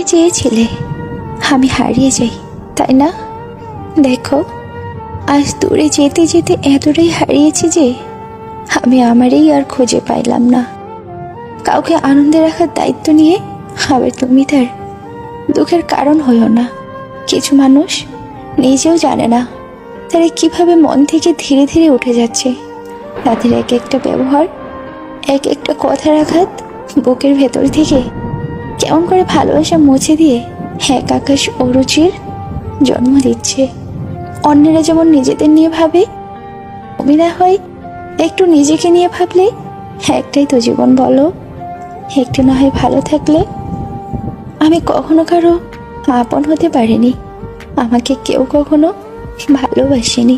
তুমি চেয়েছিলে, আমি হারিয়ে যাই, তাই না? দেখো, আজ দূরে যেতে যেতে এতটাই হারিয়েছি যে, আমি আমারই আর খুঁজে পাইলাম না। কাউকে আনন্দে রাখার দায়িত্ব নিয়ে আবার তুমি তার দুঃখের কারণ হইও না। কিছু মানুষ নিজেও জানে না, তারা কীভাবে মন থেকে ধীরে ধীরে উঠে যাচ্ছে। তাদের এক একটা ব্যবহার, এক একটা কথার আঘাত বুকের ভেতর থেকে কেমন করে ভালোবাসা মুছে দিয়ে এক আকাশ অরুচির জন্ম দিচ্ছে। অন্যেরা যেমন নিজেদের নিয়ে ভাবে, তুমি না হয় একটু নিজেকে নিয়ে ভাবলে একটাই তো জীবন বলো। একটু না হয় ভালো থাকলে আমি কখনো কারও আপন হতে পারিনি। আমাকে কেউ কখনো ভালোবাসেনি।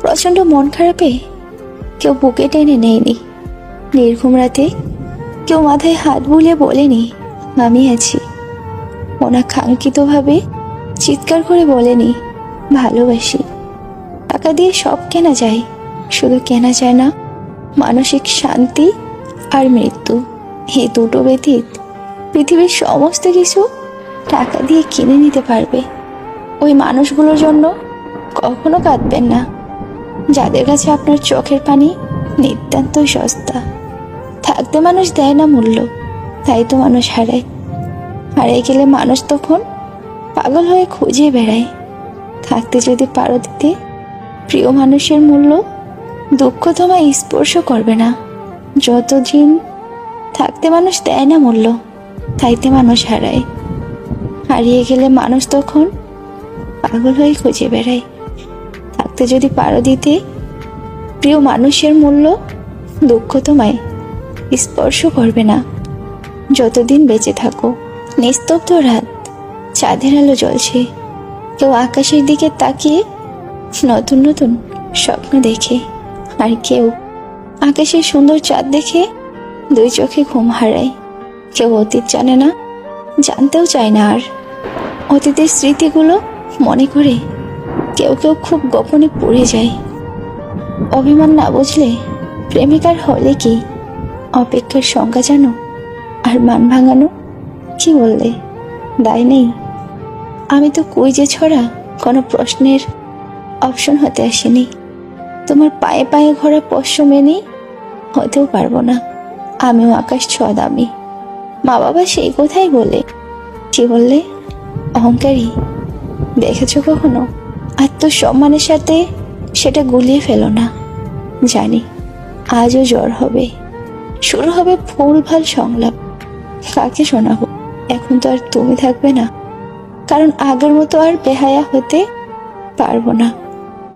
প্রচণ্ড মন খারাপে কেউ বুকে টেনে নেয়নি। নির্ঘুম রাতে কেউ মাথায় হাত বুলিয়ে বলেনি আমি আছি অনাকাঙ্ক্ষিতভাবে চিৎকার করে বলেনি, ভালোবাসি। টাকা দিয়ে সব কেনা যায়, শুধু কেনা যায় না, মানসিক শান্তি আর মৃত্যু। এই দুটো ব্যতীত পৃথিবীর সমস্ত কিছু টাকা দিয়ে কিনে নিতে পারবে। ওই মানুষগুলোর জন্য কখনো কাঁদবেন না। যাদের কাছে আপনার চোখের পানি নিতান্তই সস্তা। থাকতে মানুষ দেয় না মূল্য। তাই তো মানুষ হারায়। হারিয়ে গেলে মানুষ তখন পাগল হয়ে খুঁজে বেড়ায়। থাকতে যদি পারো দিতে প্রিয় মানুষের মূল্য দুঃখ তোমায় স্পর্শ করবে না। যতদিন থাকতে মানুষ দেয় না মূল্য, তাইতে মানুষ হারায়। হারিয়ে গেলে মানুষ তখন পাগল হয়ে খুঁজে বেড়ায়। থাকতে যদি পারো দিতে প্রিয় মানুষের মূল্য দুঃখ তোমায় স্পর্শ করবে না। যতদিন বেঁচে থাকো। নিস্তব্ধ রাত, চাঁদের আলো জ্বলছে। কেউ আকাশের দিকে তাকিয়ে নতুন নতুন স্বপ্ন দেখে। আর কেউ আকাশের সুন্দর চাঁদ দেখে দুই চোখে ঘুম হারায়। কেউ অতীত জানে না, জানতেও চায় না আর। অতীতের স্মৃতিগুলো মনে করে কেউ কেউ খুব গোপনে পড়ে যায়। অভিমান না বুঝলে প্রেমিকার হলে কি? অপেক্ষার সংজ্ঞা জানো? আর মান ভাঙানো? কি বললে? দায় নেই। আমি তো কুইজে ছড়া, কোনো প্রশ্নের অপশন হতে আসিনি। তোমার পায়ে পায়ে ঘোরা পোষ্য মেনে হতেও পারব না। আমিও আকাশ ছোঁয়া দামি। মা বাবা সেই কথাই বলে। কি বললে? অহংকারী। দেখেছ কখনো? আত্মসম্মানের সাথে সেটা গুলিয়ে ফেলো না। জানি, আজও জ্বর হবে। শুরু হবে ভুলভাল সংলাপ। কাকে শোনাবো। এখন তো আর তুমি থাকবে না। কারণ আগের মতো আর বেহায়া হতে পারব না।